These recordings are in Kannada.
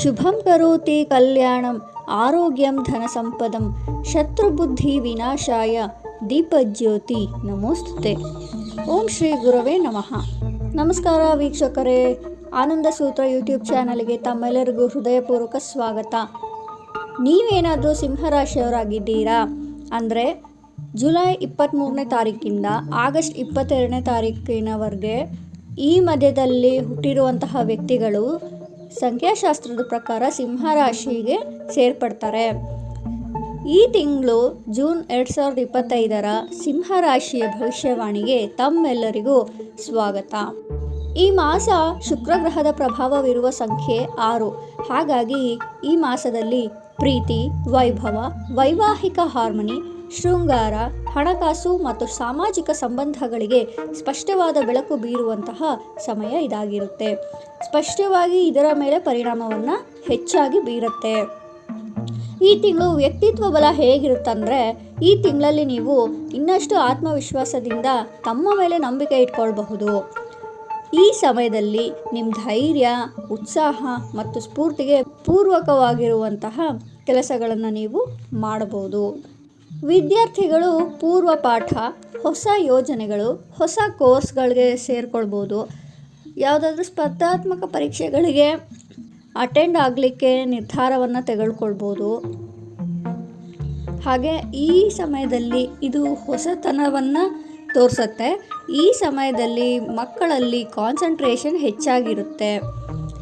ಶುಭಂ ಕರೋತಿ ಕಲ್ಯಾಣಂ, ಆರೋಗ್ಯಂ ಧನ ಸಂಪದಂ ಶತ್ರುಬುದ್ಧಿ ವಿನಾಶಾಯ, ದೀಪಜ್ಯೋತಿ ನಮೋಸ್ತುತೆ. ಓಂ ಶ್ರೀ ಗುರವೇ ನಮಃ. ನಮಸ್ಕಾರ ವೀಕ್ಷಕರೇ. ಆನಂದ ಸೂತ್ರ ಯೂಟ್ಯೂಬ್ ಚಾನಲ್ಗೆ ತಮ್ಮೆಲ್ಲರಿಗೂ ಹೃದಯಪೂರ್ವಕ ಸ್ವಾಗತ. ನೀವೇನಾದರೂ ಸಿಂಹರಾಶಿಯವರಾಗಿದ್ದೀರಾ? ಅಂದರೆ ಜುಲೈ ಇಪ್ಪತ್ತ್ಮೂರನೇ ತಾರೀಕಿಂದ ಆಗಸ್ಟ್ ಇಪ್ಪತ್ತೆರಡನೇ ತಾರೀಕಿನವರೆಗೆ ಈ ಮಧ್ಯದಲ್ಲಿ ಹುಟ್ಟಿರುವಂತಹ ವ್ಯಕ್ತಿಗಳು ಸಂಖ್ಯಾಶಾಸ್ತ್ರದ ಪ್ರಕಾರ ಸಿಂಹರಾಶಿಗೆ ಸೇರ್ಪಡ್ತಾರೆ. ಈ ತಿಂಗಳು ಜೂನ್ ಎರಡು ಸಾವಿರದ ಇಪ್ಪತ್ತೈದರ ಸಿಂಹರಾಶಿಯ ಭವಿಷ್ಯವಾಣಿಗೆ ತಮ್ಮೆಲ್ಲರಿಗೂ ಸ್ವಾಗತ. ಈ ಮಾಸ ಶುಕ್ರಗ್ರಹದ ಪ್ರಭಾವವಿರುವ ಸಂಖ್ಯೆ ಆರು. ಹಾಗಾಗಿ ಈ ಮಾಸದಲ್ಲಿ ಪ್ರೀತಿ, ವೈಭವ, ವೈವಾಹಿಕ ಹಾರ್ಮನಿ ಶೃಂಗಾರ, ಹಣಕಾಸು ಮತ್ತು ಸಾಮಾಜಿಕ ಸಂಬಂಧಗಳಿಗೆ ಸ್ಪಷ್ಟವಾದ ಬೆಳಕು ಬೀರುವಂತಹ ಸಮಯ ಇದಾಗಿರುತ್ತೆ. ಸ್ಪಷ್ಟವಾಗಿ ಇದರ ಮೇಲೆ ಪರಿಣಾಮವನ್ನು ಹೆಚ್ಚಾಗಿ ಬೀರುತ್ತೆ. ಈ ತಿಂಗಳು ವ್ಯಕ್ತಿತ್ವ ಬಲ ಹೇಗಿರುತ್ತಂದರೆ, ಈ ತಿಂಗಳಲ್ಲಿ ನೀವು ಇನ್ನಷ್ಟು ಆತ್ಮವಿಶ್ವಾಸದಿಂದ ತಮ್ಮ ಮೇಲೆ ನಂಬಿಕೆ ಇಟ್ಕೊಳ್ಬಹುದು. ಈ ಸಮಯದಲ್ಲಿ ನಿಮ್ಮ ಧೈರ್ಯ, ಉತ್ಸಾಹ ಮತ್ತು ಸ್ಫೂರ್ತಿಗೆ ಪೂರ್ವಕವಾಗಿರುವಂತಹ ಕೆಲಸಗಳನ್ನು ನೀವು ಮಾಡಬಹುದು. ವಿದ್ಯಾರ್ಥಿಗಳು ಪೂರ್ವ ಪಾಠ ಹೊಸ ಯೋಜನೆಗಳು, ಹೊಸ ಕೋರ್ಸ್ಗಳಿಗೆ ಸೇರಿಕೊಳ್ಬೋದು. ಯಾವುದಾದ್ರೂ ಸ್ಪರ್ಧಾತ್ಮಕ ಪರೀಕ್ಷೆಗಳಿಗೆ ಅಟೆಂಡ್ ಆಗಲಿಕ್ಕೆ ನಿರ್ಧಾರವನ್ನು ತೆಗೆದುಕೊಳ್ಬೋದು. ಹಾಗೆ ಈ ಸಮಯದಲ್ಲಿ ಇದು ಹೊಸತನವನ್ನು ತೋರಿಸುತ್ತೆ. ಈ ಸಮಯದಲ್ಲಿ ಮಕ್ಕಳಲ್ಲಿ ಕಾನ್ಸಂಟ್ರೇಷನ್ ಹೆಚ್ಚಾಗಿರುತ್ತೆ.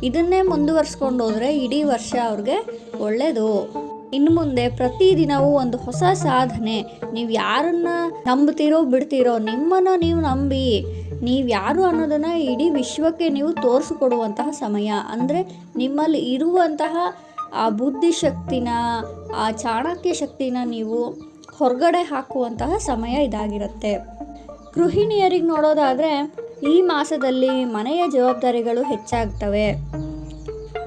ಇದನ್ನೇ ಮುಂದುವರ್ಸ್ಕೊಂಡು ಹೋದರೆ ಇಡೀ ವರ್ಷ ಅವ್ರಿಗೆ ಒಳ್ಳೆಯದು ಇನ್ನು ಮುಂದೆ ಪ್ರತಿದಿನವೂ ಒಂದು ಹೊಸ ಸಾಧನೆ. ನೀವು ಯಾರನ್ನ ನಂಬ್ತಿರೋ ಬಿಡ್ತೀರೋ ನಿಮ್ಮನ್ನ ನೀವು ನಂಬಿ, ನೀವು ಯಾರು ಅನ್ನೋದನ್ನ ಇಡೀ ವಿಶ್ವಕ್ಕೆ ನೀವು ತೋರಿಸಿಕೊಡುವಂತಹ ಸಮಯ. ಅಂದರೆ ನಿಮ್ಮಲ್ಲಿ ಇರುವಂತಹ ಆ ಬುದ್ಧಿಶಕ್ತಿನ ಆ ಚಾಣಕ್ಯ ಶಕ್ತಿನ ನೀವು ಹೊರಗಡೆ ಹಾಕುವಂತಹ ಸಮಯ ಇದಾಗಿರುತ್ತೆ. ಗೃಹಿಣಿಯರಿಗೆ ನೋಡೋದಾದರೆ ಈ ಮಾಸದಲ್ಲಿ ಮನೆಯ ಜವಾಬ್ದಾರಿಗಳು ಹೆಚ್ಚಾಗ್ತವೆ.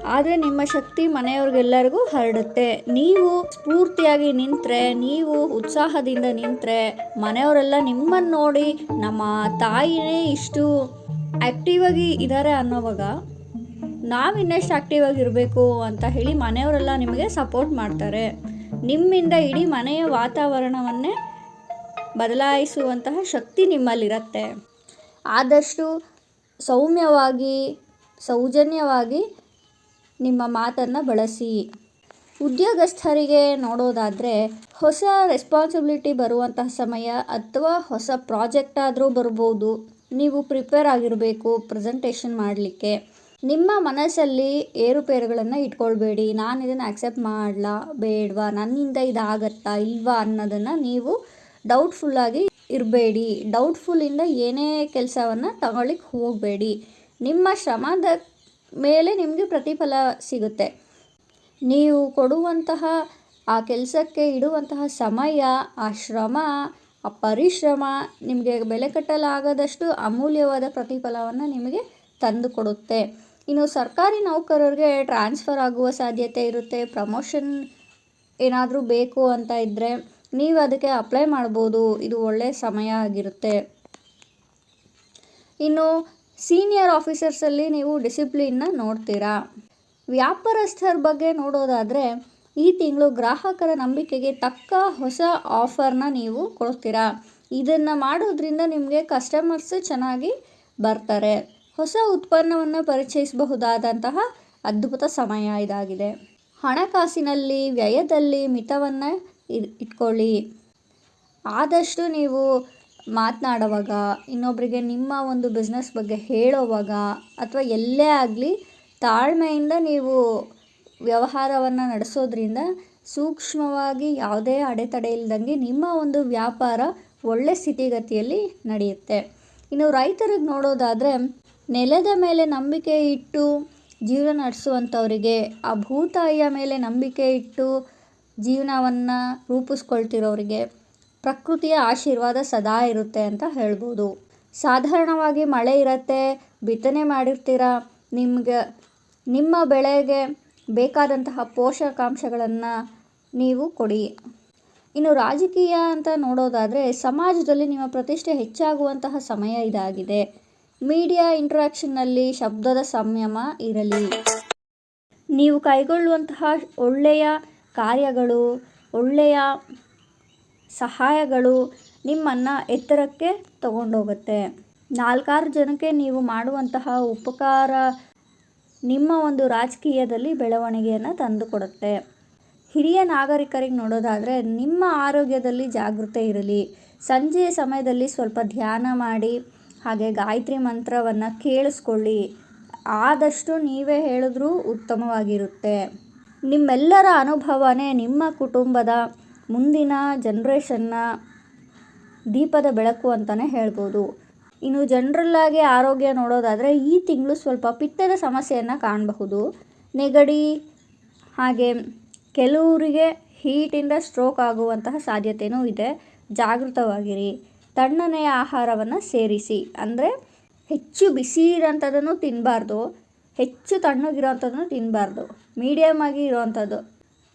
ಆದರೆ ನಿಮ್ಮ ಶಕ್ತಿ ಮನೆಯವ್ರಿಗೆಲ್ಲರಿಗೂ ಹರಡುತ್ತೆ. ನೀವು ಸ್ಫೂರ್ತಿಯಾಗಿ ನಿಂತರೆ, ನೀವು ಉತ್ಸಾಹದಿಂದ ನಿಂತರೆ, ಮನೆಯವರೆಲ್ಲ ನಿಮ್ಮನ್ನು ನೋಡಿ ನಮ್ಮ ತಾಯಿನೇ ಇಷ್ಟು ಆ್ಯಕ್ಟಿವ್ ಆಗಿ ಇದ್ದಾರೆ ಅನ್ನೋವಾಗ ನಾವು ಇನ್ನೆಷ್ಟು ಆ್ಯಕ್ಟಿವ್ ಆಗಿರಬೇಕು ಅಂತ ಹೇಳಿ ಮನೆಯವರೆಲ್ಲ ನಿಮಗೆ ಸಪೋರ್ಟ್ ಮಾಡ್ತಾರೆ. ನಿಮ್ಮಿಂದ ಇಡೀ ಮನೆಯ ವಾತಾವರಣವನ್ನೇ ಬದಲಾಯಿಸುವಂತಹ ಶಕ್ತಿ ನಿಮ್ಮಲ್ಲಿರುತ್ತೆ. ಆದಷ್ಟು ಸೌಮ್ಯವಾಗಿ, ಸೌಜನ್ಯವಾಗಿ ನಿಮ್ಮ ಮಾತನ್ನು ಬಳಸಿ. ಉದ್ಯೋಗಸ್ಥರಿಗೆ ನೋಡೋದಾದರೆ, ಹೊಸ ರೆಸ್ಪಾನ್ಸಿಬಿಲಿಟಿ ಬರುವಂತಹ ಸಮಯ ಅಥವಾ ಹೊಸ ಪ್ರಾಜೆಕ್ಟ್ ಆದರೂ ಬರ್ಬೋದು. ನೀವು ಪ್ರಿಪೇರ್ ಆಗಿರಬೇಕು ಪ್ರೆಸೆಂಟೇಷನ್ ಮಾಡಲಿಕ್ಕೆ. ನಿಮ್ಮ ಮನಸ್ಸಲ್ಲಿ ಏರುಪೇರುಗಳನ್ನು ಇಟ್ಕೊಳ್ಬೇಡಿ. ನಾನು ಇದನ್ನು ಆಕ್ಸೆಪ್ಟ್ ಮಾಡಲಾ? ಬೇಡವಾ? ನನ್ನಿಂದ ಇದಾಗತ್ತಾ? ಇಲ್ವಾ? ಅನ್ನೋದನ್ನು ನೀವು ಡೌಟ್ಫುಲ್ಲಾಗಿ ಇರಬೇಡಿ. ಡೌಟ್ಫುಲ್ಲಿಂದ ಏನೇ ಕೆಲಸವನ್ನು ತಗೊಳ್ಳಿಕ್ಕೆ ಹೋಗಬೇಡಿ. ನಿಮ್ಮ ಶ್ರಮದ ಮೇಲೆ ನಿಮಗೆ ಪ್ರತಿಫಲ ಸಿಗುತ್ತೆ. ನೀವು ಕೊಡುವಂತಹ ಆ ಕೆಲಸಕ್ಕೆ ಇಡುವಂತಹ ಸಮಯ, ಆ ಶ್ರಮ, ಆ ಪರಿಶ್ರಮ ನಿಮಗೆ ಬೆಲೆ ಕಟ್ಟಲಾಗದಷ್ಟು ಅಮೂಲ್ಯವಾದ ಪ್ರತಿಫಲವನ್ನು ನಿಮಗೆ ತಂದು ಕೊಡುತ್ತೆ ಇನ್ನು ಸರ್ಕಾರಿ ನೌಕರರಿಗೆ ಟ್ರಾನ್ಸ್ಫರ್ ಆಗುವ ಸಾಧ್ಯತೆ ಇರುತ್ತೆ. ಪ್ರಮೋಷನ್ ಏನಾದರೂ ಬೇಕು ಅಂತ ಇದ್ದರೆ ನೀವು ಅದಕ್ಕೆ ಅಪ್ಲೈ ಮಾಡ್ಬೋದು. ಇದು ಒಳ್ಳೆಯ ಸಮಯ ಆಗಿರುತ್ತೆ. ಇನ್ನು ಸೀನಿಯರ್ ಆಫೀಸರ್ಸಲ್ಲಿ ನೀವು ಡಿಸಿಪ್ಲಿನ್ನ ನೋಡ್ತೀರಾ? ವ್ಯಾಪಾರಸ್ಥರ ಬಗ್ಗೆ ನೋಡೋದಾದರೆ, ಈ ತಿಂಗಳು ಗ್ರಾಹಕರ ನಂಬಿಕೆಗೆ ತಕ್ಕ ಹೊಸ ಆಫರ್ನ ನೀವು ಕೊಡ್ತೀರಾ? ಇದನ್ನು ಮಾಡೋದ್ರಿಂದ ನಿಮಗೆ ಕಸ್ಟಮರ್ಸ್ ಚೆನ್ನಾಗಿ ಬರ್ತಾರೆ. ಹೊಸ ಉತ್ಪನ್ನವನ್ನು ಪರಿಚಯಿಸಬಹುದಾದಂತಹ ಅದ್ಭುತ ಸಮಯ ಇದಾಗಿದೆ. ಹಣಕಾಸಿನಲ್ಲಿ, ವ್ಯಯದಲ್ಲಿ ಮಿತವನ್ನು ಇಟ್ಕೊಳ್ಳಿ. ಆದಷ್ಟು ನೀವು ಮಾತನಾಡುವಾಗ ಇನ್ನೊಬ್ಬರಿಗೆ ನಿಮ್ಮ ಒಂದು ಬಿಸ್ನೆಸ್ ಬಗ್ಗೆ ಹೇಳೋವಾಗ, ಅಥವಾ ಎಲ್ಲೇ ಆಗಲಿ ತಾಳ್ಮೆಯಿಂದ ನೀವು ವ್ಯವಹಾರವನ್ನು ನಡೆಸೋದ್ರಿಂದ ಸೂಕ್ಷ್ಮವಾಗಿ ಯಾವುದೇ ಅಡೆತಡೆ ಇಲ್ಲದಂಗೆ ನಿಮ್ಮ ಒಂದು ವ್ಯಾಪಾರ ಒಳ್ಳೆ ಸ್ಥಿತಿಗತಿಯಲ್ಲಿ ನಡೆಯುತ್ತೆ. ಇನ್ನು ರೈತರಿಗೆ ನೋಡೋದಾದರೆ, ನೆಲದ ಮೇಲೆ ನಂಬಿಕೆ ಇಟ್ಟು ಜೀವನ ನಡೆಸುವಂಥವರಿಗೆ, ಆ ಭೂತಾಯಿಯ ಮೇಲೆ ನಂಬಿಕೆ ಇಟ್ಟು ಜೀವನವನ್ನು ರೂಪಿಸ್ಕೊಳ್ತಿರೋರಿಗೆ ಪ್ರಕೃತಿಯ ಆಶೀರ್ವಾದ ಸದಾ ಇರುತ್ತೆ ಅಂತ ಹೇಳ್ಬೋದು. ಸಾಧಾರಣವಾಗಿ ಮಳೆ ಇರುತ್ತೆ, ಬಿತ್ತನೆ ಮಾಡಿರ್ತೀರ, ನಿಮಗೆ, ನಿಮ್ಮ ಬೆಳೆಗೆ ಬೇಕಾದಂತಹ ಪೋಷಕಾಂಶಗಳನ್ನು ನೀವು ಕೊಡಿ. ಇನ್ನು ರಾಜಕೀಯ ಅಂತ ನೋಡೋದಾದರೆ, ಸಮಾಜದಲ್ಲಿ ನಿಮ್ಮ ಪ್ರತಿಷ್ಠೆ ಹೆಚ್ಚಾಗುವಂತಹ ಸಮಯ ಇದಾಗಿದೆ. ಮೀಡಿಯಾ ಇಂಟ್ರಾಕ್ಷನ್ನಲ್ಲಿ ಶಬ್ದದ ಸಂಯಮ ಇರಲಿ. ನೀವು ಕೈಗೊಳ್ಳುವಂತಹ ಒಳ್ಳೆಯ ಕಾರ್ಯಗಳು, ಒಳ್ಳೆಯ ಸಹಾಯಗಳು ನಿಮ್ಮನ್ನು ಎತ್ತರಕ್ಕೆ ತಗೊಂಡೋಗುತ್ತೆ. ನಾಲ್ಕಾರು ಜನಕ್ಕೆ ನೀವು ಮಾಡುವಂತಹ ಉಪಕಾರ ನಿಮ್ಮ ಒಂದು ರಾಜಕೀಯದಲ್ಲಿ ಬೆಳವಣಿಗೆಯನ್ನು ತಂದುಕೊಡುತ್ತೆ ಹಿರಿಯ ನಾಗರಿಕರಿಗೆ ನೋಡೋದಾದರೆ, ನಿಮ್ಮ ಆರೋಗ್ಯದಲ್ಲಿ ಜಾಗೃತೆ ಇರಲಿ. ಸಂಜೆಯ ಸಮಯದಲ್ಲಿ ಸ್ವಲ್ಪ ಧ್ಯಾನ ಮಾಡಿ, ಹಾಗೆ ಗಾಯತ್ರಿ ಮಂತ್ರವನ್ನು ಕೇಳಿಸ್ಕೊಳ್ಳಿ. ಆದಷ್ಟು ನೀವೇ ಹೇಳಿದ್ರೂ ಉತ್ತಮವಾಗಿರುತ್ತೆ. ನಿಮ್ಮೆಲ್ಲರ ಅನುಭವನೇ ನಿಮ್ಮ ಕುಟುಂಬದ ಮುಂದಿನ ಜನ್ರೇಷನ್ನ ದೀಪದ ಬೆಳಕು ಅಂತಲೇ ಹೇಳ್ಬೋದು. ಇನ್ನು ಜನರಲ್ಲಾಗಿ ಆರೋಗ್ಯ ನೋಡೋದಾದರೆ ಈ ತಿಂಗಳು ಸ್ವಲ್ಪ ಪಿತ್ತದ ಸಮಸ್ಯೆಯನ್ನು ಕಾಣಬಹುದು. ನೆಗಡಿ, ಹಾಗೆ ಕೆಲವರಿಗೆ ಹೀಟಿಂದ ಸ್ಟ್ರೋಕ್ ಆಗುವಂತಹ ಸಾಧ್ಯತೆಯೂ ಇದೆ. ಜಾಗೃತವಾಗಿರಿ. ತಣ್ಣನೆಯ ಆಹಾರವನ್ನು ಸೇರಿಸಿ. ಅಂದರೆ ಹೆಚ್ಚು ಬಿಸಿ ಇರೋಂಥದ್ದನ್ನು ತಿನ್ನಬಾರ್ದು ಹೆಚ್ಚು ತಣ್ಣಗಿರೋಂಥದ್ದನ್ನು ತಿನ್ನಬಾರ್ದು ಮೀಡಿಯಮ್ ಆಗಿ ಇರೋವಂಥದ್ದು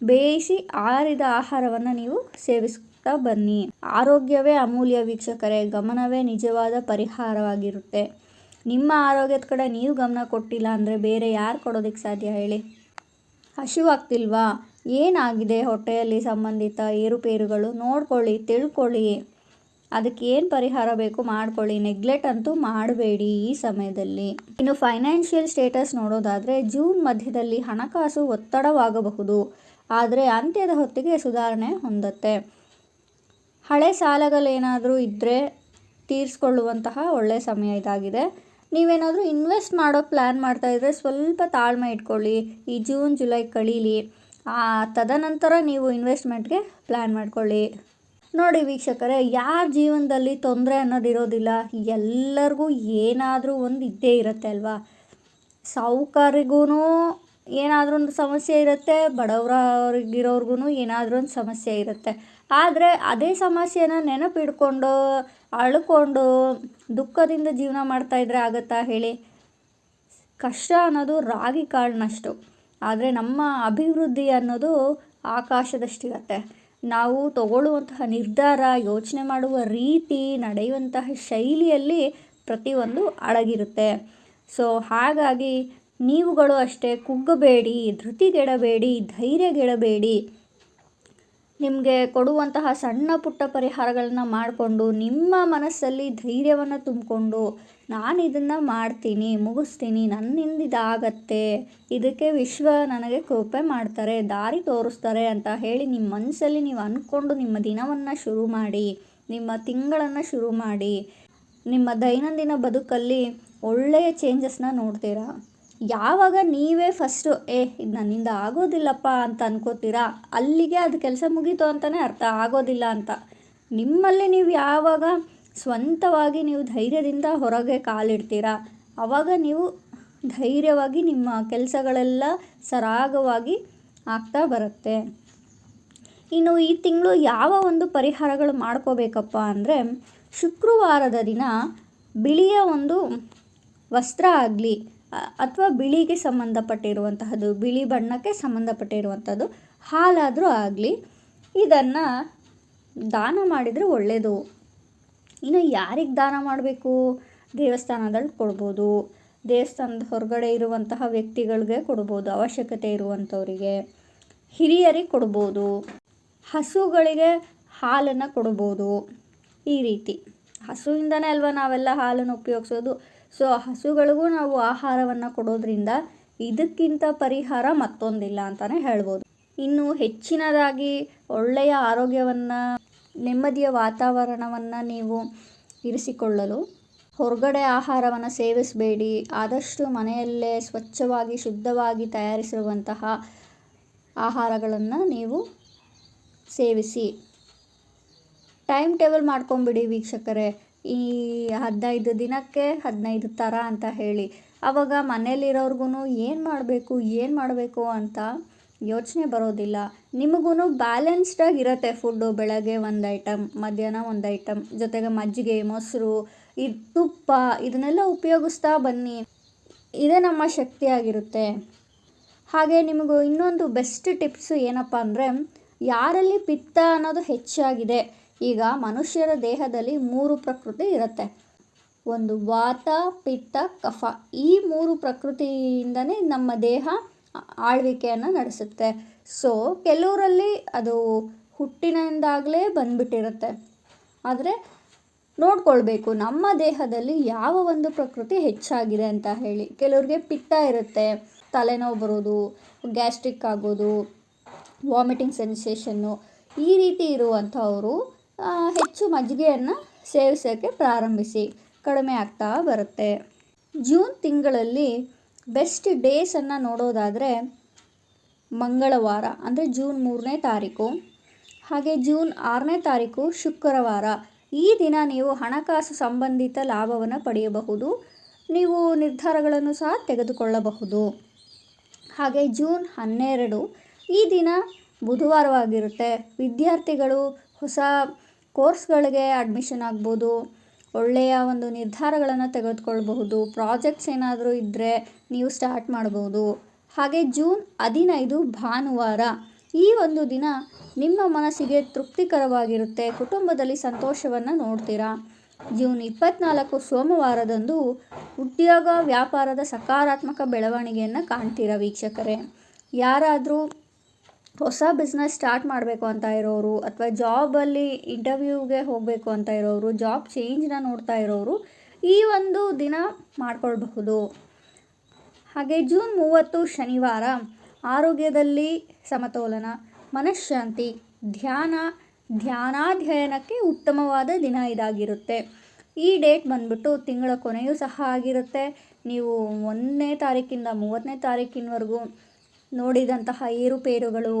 ಬೇಯಿಸಿ ಆರಿದ ಆಹಾರವನ್ನು ನೀವು ಸೇವಿಸ್ತಾ ಬನ್ನಿ. ಆರೋಗ್ಯವೇ ಅಮೂಲ್ಯ ವೀಕ್ಷಕರೇ, ಗಮನವೇ ನಿಜವಾದ ಪರಿಹಾರವಾಗಿರುತ್ತೆ. ನಿಮ್ಮ ಆರೋಗ್ಯದ ಕಡೆ ನೀವು ಗಮನ ಕೊಟ್ಟಿಲ್ಲ ಅಂದರೆ ಬೇರೆ ಯಾರು ಕೊಡೋದಕ್ಕೆ ಸಾಧ್ಯ ಹೇಳಿ? ಹಸಿವಾಗ್ತಿಲ್ವಾ? ಏನಾಗಿದೆ ಹೊಟ್ಟೆಯಲ್ಲಿ ಸಂಬಂಧಿತ ಏರುಪೇರುಗಳು? ನೋಡ್ಕೊಳ್ಳಿ, ತಿಳ್ಕೊಳ್ಳಿ. ಅದಕ್ಕೆ ಏನು ಪರಿಹಾರ ಬೇಕು ಮಾಡ್ಕೊಳ್ಳಿ. ನೆಗ್ಲೆಕ್ಟ್ ಅಂತೂ ಮಾಡಬೇಡಿ ಈ ಸಮಯದಲ್ಲಿ. ಇನ್ನು ಫೈನಾನ್ಷಿಯಲ್ ಸ್ಟೇಟಸ್ ನೋಡೋದಾದರೆ ಜೂನ್ ಮಧ್ಯದಲ್ಲಿ ಹಣಕಾಸು ಒತ್ತಡವಾಗಬಹುದು. ಆದರೆ ಅಂತ್ಯದ ಹೊತ್ತಿಗೆ ಸುಧಾರಣೆ ಹೊಂದುತ್ತೆ. ಹಳೆ ಸಾಲಗಳೇನಾದರೂ ಇದ್ದರೆ ತೀರಿಸ್ಕೊಳ್ಳುವಂತಹ ಒಳ್ಳೆಯ ಸಮಯ ಇದಾಗಿದೆ. ನೀವೇನಾದರೂ ಇನ್ವೆಸ್ಟ್ ಮಾಡೋ ಪ್ಲ್ಯಾನ್ ಮಾಡ್ತಾಯಿದ್ರೆ ಸ್ವಲ್ಪ ತಾಳ್ಮೆ ಇಟ್ಕೊಳ್ಳಿ. ಈ ಜೂನ್, ಜುಲೈ ಕಳೀಲಿ. ತದನಂತರ ನೀವು ಇನ್ವೆಸ್ಟ್ಮೆಂಟ್ಗೆ ಪ್ಲ್ಯಾನ್ ಮಾಡ್ಕೊಳ್ಳಿ. ನೋಡಿ ವೀಕ್ಷಕರೇ, ಯಾರ ಜೀವನದಲ್ಲಿ ತೊಂದರೆ ಅನ್ನೋದಿರೋದಿಲ್ಲ. ಎಲ್ಲರಿಗೂ ಏನಾದರೂ ಒಂದು ಇದ್ದೇ ಇರುತ್ತೆ ಅಲ್ವಾ? ಸಾಹುಕಾರಿಗೂ ಏನಾದರೂ ಒಂದು ಸಮಸ್ಯೆ ಇರುತ್ತೆ ಬಡವರವ್ರಿಗಿರೋರ್ಗು ಏನಾದರೂ ಒಂದು ಸಮಸ್ಯೆ ಇರುತ್ತೆ. ಆದರೆ ಅದೇ ಸಮಸ್ಯೆನ ನೆನಪಿಡ್ಕೊಂಡು, ಅಳ್ಕೊಂಡು ದುಃಖದಿಂದ ಜೀವನ ಮಾಡ್ತಾಯಿದ್ರೆ ಆಗುತ್ತಾ ಹೇಳಿ? ಕಷ್ಟ ಅನ್ನೋದು ರಾಗಿ ಕಾಳಿನಷ್ಟು ಆದರೆ ನಮ್ಮ ಅಭಿವೃದ್ಧಿ ಅನ್ನೋದು ಆಕಾಶದಷ್ಟಿರುತ್ತೆ. ನಾವು ತಗೊಳ್ಳುವಂತಹ ನಿರ್ಧಾರ, ಯೋಚನೆ ಮಾಡುವ ರೀತಿ, ನಡೆಯುವಂತಹ ಶೈಲಿಯಲ್ಲಿ ಪ್ರತಿಯೊಂದು ಅಡಗಿರುತ್ತೆ. ಸೊ ಹಾಗಾಗಿ ನೀವುಗಳು ಅಷ್ಟೇ ಕುಗ್ಗಬೇಡಿ, ಧೃತಿಗೆಡಬೇಡಿ, ಧೈರ್ಯಗೆಡಬೇಡಿ. ನಿಮಗೆ ಕೊಡುವಂತಹ ಸಣ್ಣ ಪುಟ್ಟ ಪರಿಹಾರಗಳನ್ನು ಮಾಡಿಕೊಂಡು, ನಿಮ್ಮ ಮನಸ್ಸಲ್ಲಿ ಧೈರ್ಯವನ್ನು ತುಂಬಿಕೊಂಡು ನಾನು ಇದನ್ನು ಮಾಡ್ತೀನಿ, ಮುಗಿಸ್ತೀನಿ ನನ್ನಿಂದ ಇದಾಗತ್ತೆ ಇದಕ್ಕೆ ವಿಶ್ವ ನನಗೆ ಕೃಪೆ ಮಾಡ್ತಾರೆ, ದಾರಿ ತೋರಿಸ್ತಾರೆ ಅಂತ ಹೇಳಿ ನಿಮ್ಮ ಮನಸ್ಸಲ್ಲಿ ನೀವು ಅಂದ್ಕೊಂಡು ನಿಮ್ಮ ದಿನವನ್ನು ಶುರು ಮಾಡಿ, ನಿಮ್ಮ ತಿಂಗಳನ್ನು ಶುರು ಮಾಡಿ, ನಿಮ್ಮ ದೈನಂದಿನ ಬದುಕಲ್ಲಿ ಒಳ್ಳೆಯ ಚೇಂಜಸ್ನ ನೋಡ್ತೀರಾ? ಯಾವಾಗ ನೀವೇ ಫಸ್ಟು ಏ, ಇದು ನನ್ನಿಂದ ಆಗೋದಿಲ್ಲಪ್ಪ ಅಂತ ಅನ್ಕೋತೀರಾ? ಅಲ್ಲಿಗೆ ಅದು ಕೆಲಸ ಮುಗೀತು ಅಂತಲೇ ಅರ್ಥ, ಆಗೋದಿಲ್ಲ ಅಂತ. ನಿಮ್ಮಲ್ಲಿ ನೀವು ಯಾವಾಗ ಸ್ವಂತವಾಗಿ ನೀವು ಧೈರ್ಯದಿಂದ ಹೊರಗೆ ಕಾಲಿಡ್ತೀರಾ? ಆವಾಗ ನೀವು ಧೈರ್ಯವಾಗಿ ನಿಮ್ಮ ಕೆಲಸಗಳೆಲ್ಲ ಸರಾಗವಾಗಿ ಆಗ್ತಾ ಬರುತ್ತೆ. ಇನ್ನು ಈ ತಿಂಗಳು ಯಾವ ಒಂದು ಪರಿಹಾರಗಳು ಮಾಡ್ಕೋಬೇಕಪ್ಪ ಅಂದರೆ, ಶುಕ್ರವಾರದ ದಿನ ಬಿಳಿಯ ಒಂದು ವಸ್ತ್ರ ಆಗಲಿ ಅಥವಾ ಬಿಳಿಗೆ ಸಂಬಂಧಪಟ್ಟಿರುವಂತಹದ್ದು, ಬಿಳಿ ಬಣ್ಣಕ್ಕೆ ಸಂಬಂಧಪಟ್ಟಿರುವಂಥದ್ದು ಹಾಲಾದರೂ ಆಗಲಿ, ಇದನ್ನು ದಾನ ಮಾಡಿದರೆ ಒಳ್ಳೆಯದು ಇನ್ನು ಯಾರಿಗೆ ದಾನ ಮಾಡಬೇಕು? ದೇವಸ್ಥಾನದಲ್ಲಿ ಕೊಡ್ಬೋದು. ದೇವಸ್ಥಾನದ ಹೊರಗಡೆ ಇರುವಂತಹ ವ್ಯಕ್ತಿಗಳಿಗೆ ಕೊಡ್ಬೋದು, ಅವಶ್ಯಕತೆ ಇರುವಂಥವರಿಗೆ. ಹಿರಿಯರಿಗೆ ಕೊಡ್ಬೋದು. ಹಸುಗಳಿಗೆ ಹಾಲನ್ನು ಕೊಡ್ಬೋದು. ಈ ರೀತಿ. ಹಸುವಿಂದನೇ ಅಲ್ವಾ ನಾವೆಲ್ಲ ಹಾಲನ್ನು ಉಪಯೋಗಿಸೋದು? ಸೊ ಹಸುಗಳಿಗೂ ನಾವು ಆಹಾರವನ್ನು ಕೊಡೋದ್ರಿಂದ ಇದಕ್ಕಿಂತ ಪರಿಹಾರ ಮತ್ತೊಂದಿಲ್ಲ ಅಂತಲೇ ಹೇಳ್ಬೋದು. ಇನ್ನು ಹೆಚ್ಚಿನದಾಗಿ ಒಳ್ಳೆಯ ಆರೋಗ್ಯವನ್ನು, ನೆಮ್ಮದಿಯ ವಾತಾವರಣವನ್ನು ನೀವು ಇರಿಸಿಕೊಳ್ಳಲು ಹೊರಗಡೆ ಆಹಾರವನ್ನು ಸೇವಿಸಬೇಡಿ. ಆದಷ್ಟು ಮನೆಯಲ್ಲೇ ಸ್ವಚ್ಛವಾಗಿ, ಶುದ್ಧವಾಗಿ ತಯಾರಿಸಿರುವಂತಹ ಆಹಾರಗಳನ್ನು ನೀವು ಸೇವಿಸಿ. ಟೈಮ್ ಟೇಬಲ್ ಮಾಡ್ಕೊಂಬಿಡಿ ವೀಕ್ಷಕರೇ. ಈ ಹದಿನೈದು ದಿನಕ್ಕೆ ಹದಿನೈದು ಥರ ಅಂತ ಹೇಳಿ. ಆವಾಗ ಮನೇಲಿರೋರ್ಗು ಏನು ಮಾಡಬೇಕು ಏನು ಮಾಡಬೇಕು ಅಂತ ಯೋಚನೆ ಬರೋದಿಲ್ಲ. ನಿಮಗೂ ಬ್ಯಾಲೆನ್ಸ್ಡಾಗಿ ಇರುತ್ತೆ ಫುಡ್ಡು ಬೆಳಗ್ಗೆ ಒಂದು ಐಟಮ್ ಮಧ್ಯಾಹ್ನ ಒಂದು ಐಟಮ್ ಜೊತೆಗೆ ಮಜ್ಜಿಗೆ, ಮೊಸರು, ಈ ತುಪ್ಪ, ಇದನ್ನೆಲ್ಲ ಉಪಯೋಗಿಸ್ತಾ ಬನ್ನಿ. ಇದೇ ನಮ್ಮ ಶಕ್ತಿಯಾಗಿರುತ್ತೆ ಹಾಗೆ ನಿಮಗೂ ಇನ್ನೊಂದು ಬೆಸ್ಟ್ ಟಿಪ್ಸು ಏನಪ್ಪ ಅಂದರೆ, ಯಾರಲ್ಲಿ ಪಿತ್ತ ಅನ್ನೋದು ಹೆಚ್ಚಾಗಿದೆ. ಈಗ ಮನುಷ್ಯರ ದೇಹದಲ್ಲಿ ಮೂರು ಪ್ರಕೃತಿ ಇರುತ್ತೆ. ಒಂದು ವಾತ, ಪಿತ್ತ, ಕಫ. ಈ ಮೂರು ಪ್ರಕೃತಿಯಿಂದನೇ ನಮ್ಮ ದೇಹ ಆಳ್ವಿಕೆಯನ್ನು ನಡೆಸುತ್ತೆ. ಸೊ ಕೆಲವರಲ್ಲಿ ಅದು ಹುಟ್ಟಿನಿಂದಾಗಲೇ ಬಂದ್ಬಿಟ್ಟಿರುತ್ತೆ. ಆದರೆ ನೋಡ್ಕೊಳ್ಬೇಕು, ನಮ್ಮ ದೇಹದಲ್ಲಿ ಯಾವ ಒಂದು ಪ್ರಕೃತಿ ಹೆಚ್ಚಾಗಿದೆ ಅಂತ ಹೇಳಿ. ಕೆಲವ್ರಿಗೆ ಪಿತ್ತ ಇರುತ್ತೆ, ತಲೆನೋವು ಬರೋದು, ಗ್ಯಾಸ್ಟ್ರಿಕ್ ಆಗೋದು ವಾಮಿಟಿಂಗ್ ಸೆನ್ಸೇಷನ್ನು ಈ ರೀತಿ ಇರುವಂಥವರು ಹೆಚ್ಚು ಮಜ್ಜಿಗೆಯನ್ನು ಸೇವಿಸೋಕ್ಕೆ ಪ್ರಾರಂಭಿಸಿ. ಕಡಿಮೆ ಆಗ್ತಾ ಬರುತ್ತೆ. ಜೂನ್ ತಿಂಗಳಲ್ಲಿ ಬೆಸ್ಟ್ ಡೇಸನ್ನು ನೋಡೋದಾದರೆ ಮಂಗಳವಾರ, ಅಂದರೆ ಜೂನ್ ಮೂರನೇ ತಾರೀಕು. ಹಾಗೆ ಜೂನ್ ಆರನೇ ತಾರೀಕು ಶುಕ್ರವಾರ. ಈ ದಿನ ನೀವು ಹಣಕಾಸು ಸಂಬಂಧಿತ ಲಾಭವನ್ನು ಪಡೆಯಬಹುದು. ನೀವು ನಿರ್ಧಾರಗಳನ್ನು ಸಹ ತೆಗೆದುಕೊಳ್ಳಬಹುದು. ಹಾಗೆ ಜೂನ್ ಹನ್ನೆರಡು ಈ ದಿನ ಬುಧವಾರವಾಗಿರುತ್ತೆ. ವಿದ್ಯಾರ್ಥಿಗಳು ಹೊಸ ಕೋರ್ಸ್ಗಳಿಗೆ ಅಡ್ಮಿಷನ್ ಆಗ್ಬೋದು, ಒಳ್ಳೆಯ ಒಂದು ನಿರ್ಧಾರಗಳನ್ನು ತೆಗೆದುಕೊಳ್ಬಹುದು ಪ್ರಾಜೆಕ್ಟ್ಸ್ ಏನಾದರೂ ಇದ್ದರೆ ನೀವು ಸ್ಟಾರ್ಟ್ ಮಾಡ್ಬೋದು. ಹಾಗೆ ಜೂನ್ ಹದಿನೈದು ಭಾನುವಾರ ಈ ಒಂದು ದಿನ ನಿಮ್ಮ ಮನಸ್ಸಿಗೆ ತೃಪ್ತಿಕರವಾಗಿರುತ್ತೆ, ಕುಟುಂಬದಲ್ಲಿ ಸಂತೋಷವನ್ನು ನೋಡ್ತೀರಾ? ಜೂನ್ ಇಪ್ಪತ್ನಾಲ್ಕು ಸೋಮವಾರದಂದು ಉದ್ಯೋಗ ವ್ಯಾಪಾರದ ಸಕಾರಾತ್ಮಕ ಬೆಳವಣಿಗೆಯನ್ನು ಕಾಣ್ತೀರಾ ವೀಕ್ಷಕರೇ? ಯಾರಾದರೂ ಹೊಸ ಬಿಸ್ನೆಸ್ ಸ್ಟಾರ್ಟ್ ಮಾಡಬೇಕು ಅಂತ ಇರೋರು ಅಥವಾ ಜಾಬಲ್ಲಿ ಇಂಟರ್ವ್ಯೂಗೆ ಹೋಗಬೇಕು ಅಂತ ಇರೋರು ಜಾಬ್ ಚೇಂಜ್ನ ನೋಡ್ತಾ ಇರೋರು ಈ ಒಂದು ದಿನ ಮಾಡಿಕೊಳ್ಬಹುದು. ಹಾಗೆ ಜೂನ್ ಮೂವತ್ತು ಶನಿವಾರ, ಆರೋಗ್ಯದಲ್ಲಿ ಸಮತೋಲನ ಮನಃಶಾಂತಿ ಧ್ಯಾನ, ಧ್ಯಾನಾಧ್ಯಯನಕ್ಕೆ ಉತ್ತಮವಾದ ದಿನ ಇದಾಗಿರುತ್ತೆ. ಈ ಡೇಟ್ ಬಂದ್ಬಿಟ್ಟು ತಿಂಗಳ ಕೊನೆಯೂ ಸಹ ಆಗಿರುತ್ತೆ. ನೀವು ಒಂದನೇ ತಾರೀಕಿಂದ ಮೂವತ್ತನೇ ತಾರೀಕಿನವರೆಗೂ ನೋಡಿದಂತಹ ಏರುಪೇರುಗಳು,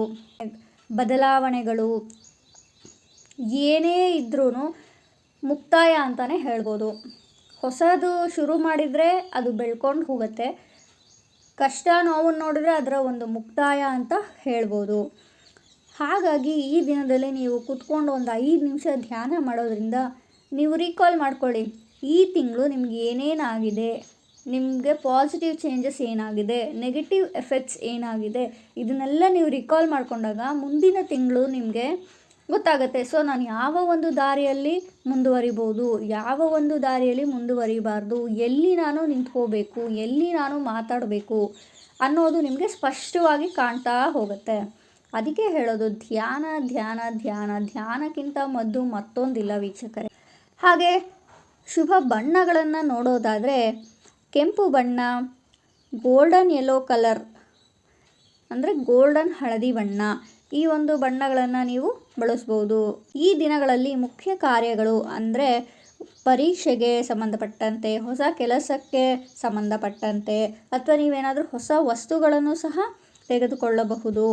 ಬದಲಾವಣೆಗಳು ಏನೇ ಇದ್ರೂ ಮುಕ್ತಾಯ ಅಂತಲೇ ಹೇಳ್ಬೋದು. ಹೊಸದು ಶುರು ಮಾಡಿದರೆ ಅದು ಬೆಳ್ಕೊಂಡು ಹೋಗುತ್ತೆ. ಕಷ್ಟ ನೋವನ್ನು ನೋಡಿದ್ರೆ ಅದರ ಒಂದು ಮುಕ್ತಾಯ ಅಂತ ಹೇಳ್ಬೋದು. ಹಾಗಾಗಿ ಈ ದಿನದಲ್ಲಿ ನೀವು ಕೂತ್ಕೊಂಡು ಒಂದು ಐದು ನಿಮಿಷ ಧ್ಯಾನ ಮಾಡೋದ್ರಿಂದ ನೀವು ರೀಕಾಲ್ ಮಾಡ್ಕೊಳ್ಳಿ, ಈ ತಿಂಗಳು ನಿಮ್ಗೆ ಏನೇನಾಗಿದೆ? ನಿಮಗೆ ಪಾಸಿಟಿವ್ ಚೇಂಜಸ್ ಏನಾಗಿದೆ ನೆಗೆಟಿವ್ ಎಫೆಕ್ಟ್ಸ್ ಏನಾಗಿದೆ, ಇದನ್ನೆಲ್ಲ ನೀವು ರಿಕಾಲ್ ಮಾಡಿಕೊಂಡಾಗ ಮುಂದಿನ ತಿಂಗಳು ನಿಮಗೆ ಗೊತ್ತಾಗುತ್ತೆ. ಸೊ ನಾನು ಯಾವ ಒಂದು ದಾರಿಯಲ್ಲಿ ಮುಂದುವರಿಬೋದು, ಯಾವ ಒಂದು ದಾರಿಯಲ್ಲಿ ಮುಂದುವರಿಬಾರ್ದು, ಎಲ್ಲಿ ನಾನು ನಿಂತ್ಕೋಬೇಕು, ಎಲ್ಲಿ ನಾನು ಮಾತಾಡಬೇಕು ಅನ್ನೋದು ನಿಮಗೆ ಸ್ಪಷ್ಟವಾಗಿ ಕಾಣ್ತಾ ಹೋಗುತ್ತೆ. ಅದಕ್ಕೆ ಹೇಳೋದು ಧ್ಯಾನ ಧ್ಯಾನ ಧ್ಯಾನ, ಧ್ಯಾನಕ್ಕಿಂತ ಮದ್ದು ಮತ್ತೊಂದಿಲ್ಲ ವೀಕ್ಷಕರೇ. ಹಾಗೆ ಶುಭ ಬಣ್ಣಗಳನ್ನು ನೋಡೋದಾದರೆ ಕೆಂಪು ಬಣ್ಣ, ಗೋಲ್ಡನ್ ಯೆಲ್ಲೋ ಕಲರ್ ಅಂದರೆ ಗೋಲ್ಡನ್ ಹಳದಿ ಬಣ್ಣ. ಈ ಒಂದು ಬಣ್ಣಗಳನ್ನು ನೀವು ಬಳಸ್ಬೋದು. ಈ ದಿನಗಳಲ್ಲಿ ಮುಖ್ಯ ಕಾರ್ಯಗಳು ಅಂದರೆ ಪರೀಕ್ಷೆಗೆ ಸಂಬಂಧಪಟ್ಟಂತೆ, ಹೊಸ ಕೆಲಸಕ್ಕೆ ಸಂಬಂಧಪಟ್ಟಂತೆ, ಅಥವಾ ನೀವೇನಾದರೂ ಹೊಸ ವಸ್ತುಗಳನ್ನು ಸಹ ತೆಗೆದುಕೊಳ್ಳಬಹುದು.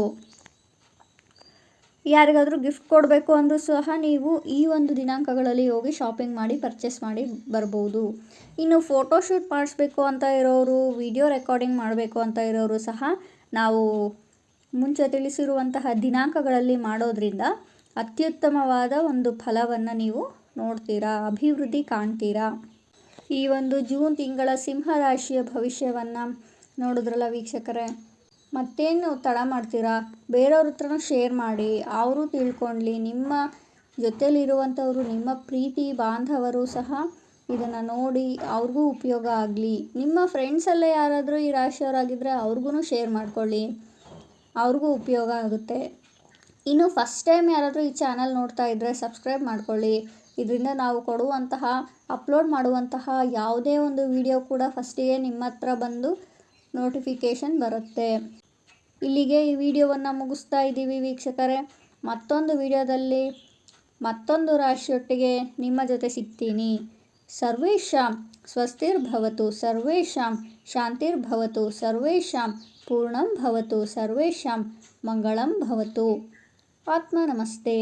ಯಾರಿಗಾದರೂ ಗಿಫ್ಟ್ ಕೊಡಬೇಕು ಅಂದರೂ ಸಹ ನೀವು ಈ ಒಂದು ದಿನಾಂಕಗಳಲ್ಲಿ ಹೋಗಿ ಶಾಪಿಂಗ್ ಮಾಡಿ ಪರ್ಚೇಸ್ ಮಾಡಿ ಬರ್ಬೋದು. ಇನ್ನು ಫೋಟೋಶೂಟ್ ಮಾಡಿಸ್ಬೇಕು ಅಂತ ಇರೋರು ವಿಡಿಯೋ ರೆಕಾರ್ಡಿಂಗ್ ಮಾಡಬೇಕು ಅಂತ ಇರೋರು ಸಹ ನಾವು ಮುಂಚೆ ತಿಳಿಸಿರುವಂತಹ ದಿನಾಂಕಗಳಲ್ಲಿ ಮಾಡೋದ್ರಿಂದ ಅತ್ಯುತ್ತಮವಾದ ಒಂದು ಫಲವನ್ನು ನೀವು ನೋಡ್ತೀರಾ, ಅಭಿವೃದ್ಧಿ ಕಾಣ್ತೀರಾ. ಈ ಒಂದು ಜೂನ್ ತಿಂಗಳ ಸಿಂಹರಾಶಿಯ ಭವಿಷ್ಯವನ್ನು ನೋಡಿದ್ರಲ್ಲ ವೀಕ್ಷಕರೇ? ಮತ್ತೇನು ತಡ ಮಾಡ್ತೀರಾ? ಬೇರೆಯವ್ರ ಹತ್ರನೂ ಶೇರ್ ಮಾಡಿ. ಅವರು ತಿಳ್ಕೊಳ್ಳಿ ನಿಮ್ಮ ಜೊತೆಲಿರುವಂಥವರು, ನಿಮ್ಮ ಪ್ರೀತಿ ಬಾಂಧವರು ಸಹ ಇದನ್ನು ನೋಡಿ ಅವ್ರಿಗೂ ಉಪಯೋಗ ಆಗಲಿ. ನಿಮ್ಮ ಫ್ರೆಂಡ್ಸಲ್ಲೇ ಯಾರಾದರೂ ಈ ರಾಶಿಯವರಾಗಿದ್ದರೆ ಅವ್ರಿಗೂ ಶೇರ್ ಮಾಡ್ಕೊಳ್ಳಿ. ಅವ್ರಿಗೂ ಉಪಯೋಗ ಆಗುತ್ತೆ. ಇನ್ನು ಫಸ್ಟ್ ಟೈಮ್ ಯಾರಾದರೂ ಈ ಚಾನಲ್ ನೋಡ್ತಾ ಇದ್ದರೆ ಸಬ್ಸ್ಕ್ರೈಬ್ ಮಾಡ್ಕೊಳ್ಳಿ. ಇದರಿಂದ ನಾವು ಕೊಡುವಂತಹ ಅಪ್ಲೋಡ್ ಮಾಡುವಂತಹ ಯಾವುದೇ ಒಂದು ವಿಡಿಯೋ ಕೂಡ ಫಸ್ಟಿಗೆ ನಿಮ್ಮ ಹತ್ರ ಬಂದು ನೋಟಿಫಿಕೇಷನ್ ಬರುತ್ತೆ. ಇಲ್ಲಿಗೆ ಈ ವಿಡಿಯೋವನ್ನು ಮುಗಿಸ್ತಾ ಇದ್ದೀವಿ ವೀಕ್ಷಕರೇ. ಮತ್ತೊಂದು ವಿಡಿಯೋದಲ್ಲಿ ಮತ್ತೊಂದು ರಾಶಿಯೊಟ್ಟಿಗೆ ನಿಮ್ಮ ಜೊತೆ ಸಿಗ್ತೀನಿ. ಸರ್ವೇಷಾಂ ಸ್ವಸ್ತಿರ್ಭವತು, ಸರ್ವೇಷಾಂ ಶಾಂತಿರ್ಭವತು, ಸರ್ವೇಷಾಂ ಪೂರ್ಣಂ ಭವತು, ಸರ್ವೇಷಾಂ ಮಂಗಳಂ ಭವತು. ಆತ್ಮ ನಮಸ್ತೆ.